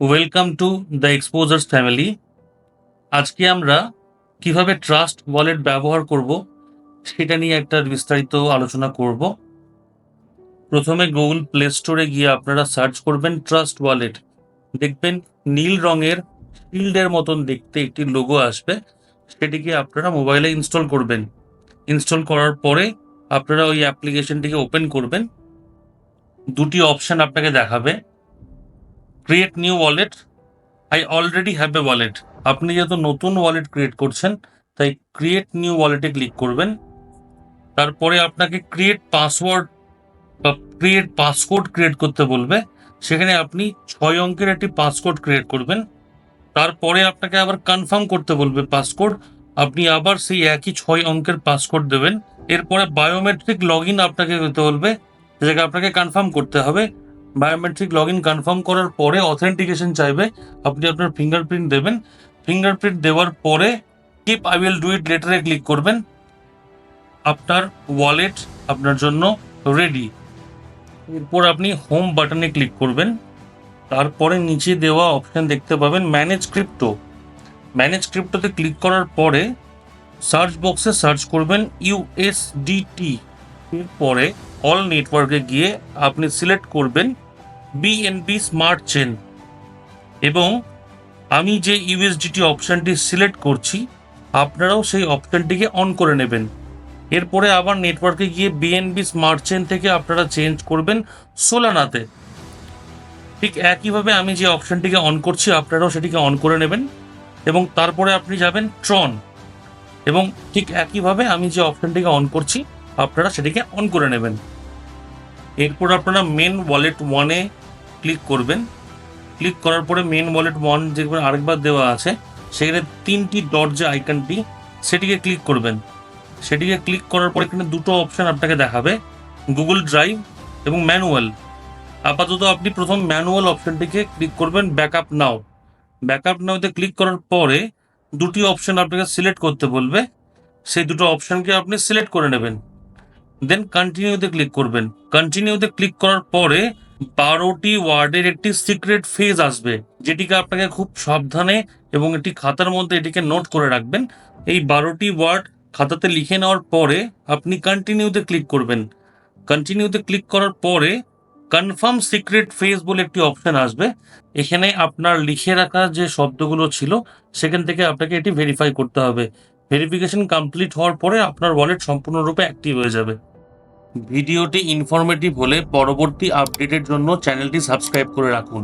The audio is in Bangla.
Welcome to the exposures family আজকে আমরা কীভাবে ট্রাস্ট ওয়ালেট ব্যবহার করব সেটা নিয়ে একটা বিস্তারিত আলোচনা করব। প্রথমে গুগল প্লে স্টোরে গিয়ে আপনারা সার্চ করবেন ট্রাস্ট ওয়ালেট দেখবেন নীল রঙের শিল্ডের মতন দেখতে একটি লোগো আসবে, সেটিকে আপনারা মোবাইলে ইনস্টল করবেন। ইনস্টল করার পরে আপনারা ওই অ্যাপ্লিকেশনটিকে ওপেন করবেন। দুটি অপশন আপনাকে দেখাবে। Create new wallet I already have a wallet আপনি যেহেতু নতুন ওয়ালেট ক্রিয়েট করছেন, তাই ক্রিয়েট নিউ ওয়ালেটে ক্লিক করবেন। তারপরে আপনাকে ক্রিয়েট পাসওয়ার্ড বা ক্রিয়েট পাসকোড ক্রিয়েট করতে বলবে। সেখানে আপনি ছয় অঙ্কের একটি পাসকোড ক্রিয়েট করবেন। তারপরে আপনাকে আবার কনফার্ম করতে বলবে পাসকোড আপনি আবার সেই একই ছয় অঙ্কের পাসকোড দেবেন। এরপরে বায়োমেট্রিক লগ ইন আপনাকে করতে বলবে। যেটাকে আপনাকে কনফার্ম করতে হবে। বায়োমেট্রিক লগ ইন কনফার্ম করার পরে অথেন্টিকেশন চাইবে, আপনি আপনার ফিঙ্গারপ্রিন্ট দেবেন। ফিঙ্গারপ্রিন্ট দেওয়ার পরে keep I will do it লেটারে click করবেন। আপনার ওয়ালেট আপনার জন্য রেডি এরপর আপনি হোম বাটনে ক্লিক করবেন। তারপরে নিচে দেওয়া অপশন দেখতে পাবেন ম্যানেজ ক্রিপ্টো ম্যানেজ ক্রিপ্টোতে ক্লিক করার পরে সার্চ বক্সে সার্চ করবেন ইউএসডিটি এরপরে অল নেটওয়ার্কে গিয়ে আপনি সিলেক্ট করবেন বিএনপি স্মার্ট চেন এবং আমি যে ইউএসডিটি অপশানটি সিলেক্ট করছি, আপনারাও সেই অপশানটিকে অন করে নেবেন। এরপরে আবার নেটওয়ার্কে গিয়ে বিএনবি স্মার্ট চেন থেকে আপনারা চেঞ্জ করবেন সোলানাতে ঠিক একইভাবে আমি যে অপশানটিকে অন করছি, আপনারাও সেটিকে অন করে নেবেন এবং তারপরে আপনি যাবেন ট্রন এবং ঠিক একইভাবে আমি যে অপশানটিকে অন করছি আপনারা সেটিকে অন করে নেবেন। এরপর আপনারা মেন ওয়ালেট ওয়ানে ক্লিক করবেন। ক্লিক করার পরে মেন ওয়ালেট ওয়ান দেখবেন আরেকবার দেওয়া আছে, সেখানে তিনটি ডট যে আইকনটি সেটিকে ক্লিক করবেন। সেটিকে ক্লিক করার পরে এখানে দুটো অপশান আপনাকে দেখাবে গুগল ড্রাইভ এবং ম্যানুয়াল আপাতত আপনি প্রথম ম্যানুয়াল অপশনটিকে ক্লিক করবেন ব্যাকআপ নাও ব্যাকআপ নাওতে ক্লিক করার পরে দুটি অপশান আপনাকে সিলেক্ট করতে বলবে। সেই দুটো অপশনকে আপনি সিলেক্ট করে নেবেন। দেন কন্টিনিউতে ক্লিক করবেন। কন্টিনিউতে ক্লিক করার পরে বারোটি ওয়ার্ডের একটি সিক্রেট ফেজ আসবে, যেটিকে আপনাকে খুব সাবধানে এবং একটি খাতার মধ্যে এটিকে নোট করে রাখবেন। এই বারোটি ওয়ার্ড খাতাতে লিখে নেওয়ার পরে আপনি কন্টিনিউতে ক্লিক করবেন। কন্টিনিউতে ক্লিক করার পরে কনফার্ম সিক্রেট ফেজ বলে একটি অপশন আসবে। এখানে আপনার লিখে রাখা যে শব্দগুলো ছিল, সেখান থেকে আপনাকে এটি ভেরিফাই করতে হবে। ভেরিফিকেশন কমপ্লিট হওয়ার পরে আপনার ওয়ালেট সম্পূর্ণরূপে অ্যাক্টিভ হয়ে যাবে। ভিডিওটি ইনফরমেটিভ হলে পরবর্তী আপডেটের জন্য চ্যানেলটি সাবস্ক্রাইব করে রাখুন।